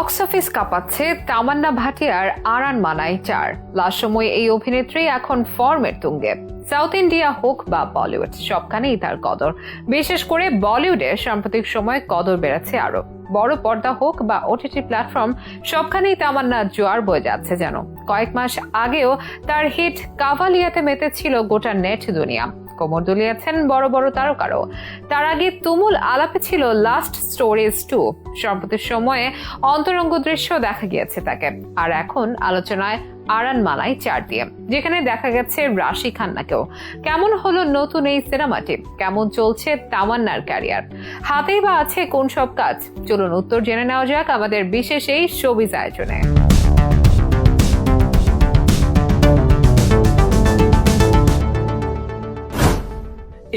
Box office কাঁপাচ্ছে তামান্না ভাটিয়ার Aranmanai চার। লাস্ট সময় এই অভিনেত্রী এখন ফর্মের তুঙ্গে। সাউথ ইন্ডিয়া হোক বা বলিউড, সবখানেই তার কদর। বিশেষ করে বলিউডে সাম্প্রতিক সময় কদর বেড়েছে আরও বড় পর্দা হোক বা ওটিটি প্ল্যাটফর্ম, সবখানেই তামান্না জোয়ার বয়ে যাচ্ছে যেন। কয়েক মাস আগেও তার হিট কাভালিয়াতে মেতেছিল গোটা নেট দুনিয়া। কোমর দুলিয়েছেন বড় বড় তারকারও। তার আগে তুমুল আলাপে ছিল লাস্ট স্টোরিজ টু সম্প্রতি সময়ে অন্তরঙ্গ দৃশ্য দেখা গিয়েছে তাকে। আর এখন আলোচনায় আরান মালাই চার দিয়ে। যেখানে দেখা গেছে রাশি খান্নাকেও। কেমন হলো নতুন এই সিনেমাটি? কেমন চলছে তামান্নার ক্যারিয়ার? হাতেই বা আছে কোন সব কাজ? চলুন উত্তর জেনে নেওয়া যাক আমাদের বিশেষ এই শোবিজ আয়োজনে।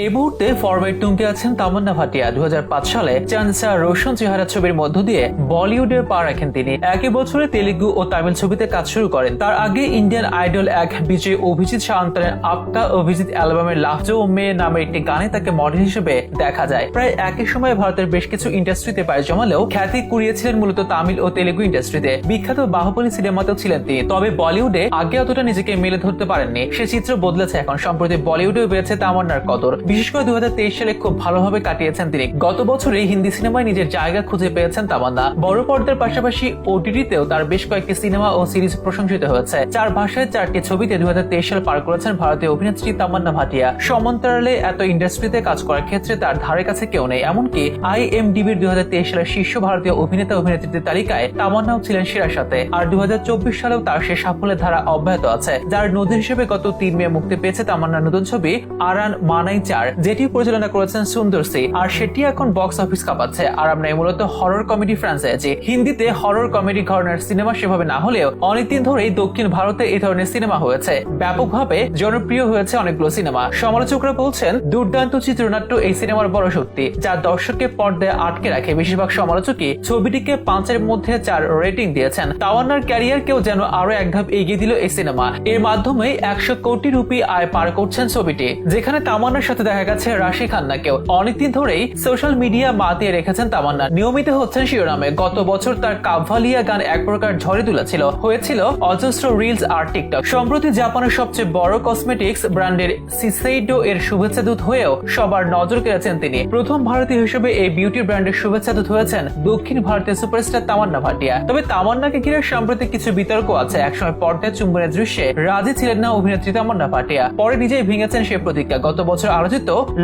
এই মুহূর্তে ফরওয়ার্ড টুমকে আছেন তামান্না ভাটিয়া দু হাজার পাঁচ সালে চান্সা রোশন চেহারা ছবির মধ্য দিয়ে বলিউডে পা রাখেন তিনি। একই বছরে তেলেগু ও তামিল ছবিতে কাজ শুরু করেন। তার আগে ইন্ডিয়ান আইডল এক বিজয় অভিজিৎ শান্তনের আপকা অভিজিৎ অ্যালবামের লাফজো মেয়ে নামের একটি গানে তাকে মডেল হিসেবে দেখা যায়। প্রায় একই সময়ে ভারতের বেশ কিছু ইন্ডাস্ট্রিতে পায় জমালেও খ্যাতি কুড়িয়েছিলেন মূলত তামিল ও তেলেগু ইন্ডাস্ট্রিতে বিখ্যাত বাহুবলী সিনেমাতেও ছিলেন তিনি। তবে বলিউডে আগে অতটা নিজেকে মেলে ধরতে পারেননি। সে চিত্র বদলেছে এখন। সম্প্রতি বলিউডেও বেড়েছে তামান্নার কদর। বিশেষ করে দু সালে খুব ভালোভাবে কাটিয়েছেন তিনি। গত বছরে হিন্দি সিনেমায় নিজের জায়গা খুঁজে পেয়েছেন তামান্না। বড় পর্দার পাশাপাশি ওটিটিতেও তার বেশ কয়েকটি সিনেমা ও সিরিজ প্রশংসিত হয়েছে। চার ভাষায় চারটি ছবিতে দু সাল পার করেছেন ভারতীয় অভিনেত্রী তামান্না ভাটিয়া। সমান্তরালে এত ইন্ডাস্ট্রিতে কাজ করার ক্ষেত্রে তার ধারে কাছে কেউ নেই। এমনকি আই এম ডিবির দুই সালের শীর্ষ ভারতীয় অভিনেতা অভিনেত্রীদের তালিকায় তামান্নাও ছিলেন সেরার সাথে। আর দু হাজার চব্বিশ সালেও তার সে সাফল্যের ধারা অব্যাহত আছে। যার নদী হিসেবে গত তিন মে মুক্তি পেয়েছে তামান্নার নতুন ছবি, আরান মানাই চার যেটি পরিচালনা করেছেন সুন্দর সি। আর সেটি এখন বক্স অফিস কাঁপাচ্ছে। আর আমরা মূলত হরর কমেডি ফ্রাঞ্চাইজি হিন্দিতে হরর কমেডি ধরনের সিনেমা সেভাবে না হলেও অনেকদিন ধরেই দক্ষিণ ভারতে এই ধরনের সিনেমা হয়েছে। ব্যাপকভাবে জনপ্রিয় হয়েছে অনেকগুলো সিনেমা সমালোচকরা বলছেন, দুর্দান্ত চিত্রনাট্য এই সিনেমার বড় শক্তি, যা দর্শককে পর্দায় আটকে রাখে। বেশিরভাগ সমালোচকই ছবিটিকে পাঁচের মধ্যে চার রেটিং দিয়েছেন। তাওয়ান্নার ক্যারিয়ারকেও যেন আরও এক ধাপ এগিয়ে দিল এই সিনেমা এর মাধ্যমে একশো কোটি রুপি আয় পার করছেন ছবিটি। যেখানে তামান্নার সাথে দেখা গেছে রাশি খান্নাকেও। অনেকদিন ধরেই সোশ্যাল মিডিয়া মাতিয়ে রেখেছেন তামান্না। নিয়মিত হচ্ছেন শিরোনামে। গত বছর তার কাভালিয়া গান এক প্রকার ঝড়ে তুলেছিল। হয়েছিল অজস্র রিলস আর টিকটক সম্প্রতি জাপানের সবচেয়ে বড় কসমেটিক্স ব্র্যান্ডের সিসেইডো এর শুভেচ্ছা দূত হয়েও সবার নজর কেড়েছেন তিনি। প্রথম ভারতীয় হিসেবে এই বিউটি ব্র্যান্ডের শুভেচ্ছা দূত হয়েছেন দক্ষিণ ভারতের সুপারস্টার তামান্না ভাটিয়া। তবে তামান্নাকে ঘিরে সাম্প্রতিক কিছু বিতর্ক আছে। একসময় পর্দায় চুম্বনের দৃশ্যে রাজি ছিলেন না অভিনেত্রী তামান্না ভাটিয়া। পরে নিজেই ভেঙেছেন সে প্রতিজ্ঞা। গত বছর আলোচিত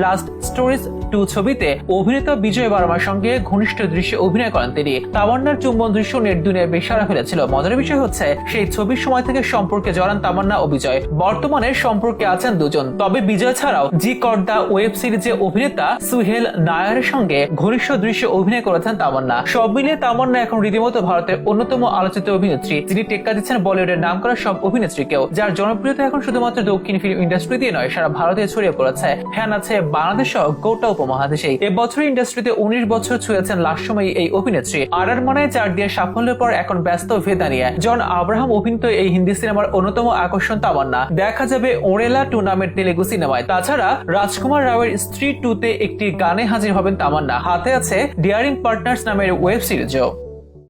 লাস্ট স্টোরিজ টু ছবিতে অভিনেতা বিজয় বার্মার সঙ্গে ঘনিষ্ঠ দৃশ্যে অভিনয় করেন তিনি। তামান্নার চুম্বন দৃশ্য নেট দুনিয়ায় বেশ সারা ফেলেছিল। মজার বিষয় হচ্ছে, সেই ছবির সময় থেকে সম্পর্কে জড়ান তামান্না ও বিজয়। বর্তমানে সম্পর্কে আছেন দুজন। তবে বিজয় ছাড়াও জি কর্দা ওয়েব সিরিজে অভিনেতা সুহেল নায়ারের সঙ্গে ঘনিষ্ঠ দৃশ্যে অভিনয় করেছেন তামান্না। সব মিলিয়ে তামান্না এখন রীতিমতো ভারতের অন্যতম আলোচিত অভিনেত্রী। যিনি টেক্কা দিচ্ছেন বলিউডের নাম করা সব অভিনেত্রীকেও, যার জনপ্রিয়তা এখন শুধুমাত্র দক্ষিণ ফিল্ম ইন্ডাস্ট্রি দিয়ে নয়, সারা ভারতে ছড়িয়ে পড়েছে। ফ্যান আছে বাংলাদেশ সহ গোটা উপমহাদেশেই। এবছর ইন্ডাস্ট্রিতে উনিশ বছর ছুঁয়েছেন লাস্ট সময় এই অভিনেত্রী। আরার মনায় চার দিয়ে সাফল্যের পর এখন ব্যস্ত ভেদা নিয়ে জন আব্রাহাম অভিনীত এই হিন্দি সিনেমার অন্যতম আকর্ষণ তামান্না। দেখা যাবে ওরেলা টু নামের তেলেগু সিনেমায়। তাছাড়া রাজকুমার রাওয়ের স্ত্রী টু তে একটি গানে হাজির হবেন তামান্না। হাতে আছে ডিয়ারিং পার্টনার্স নামের ওয়েব সিরিজও।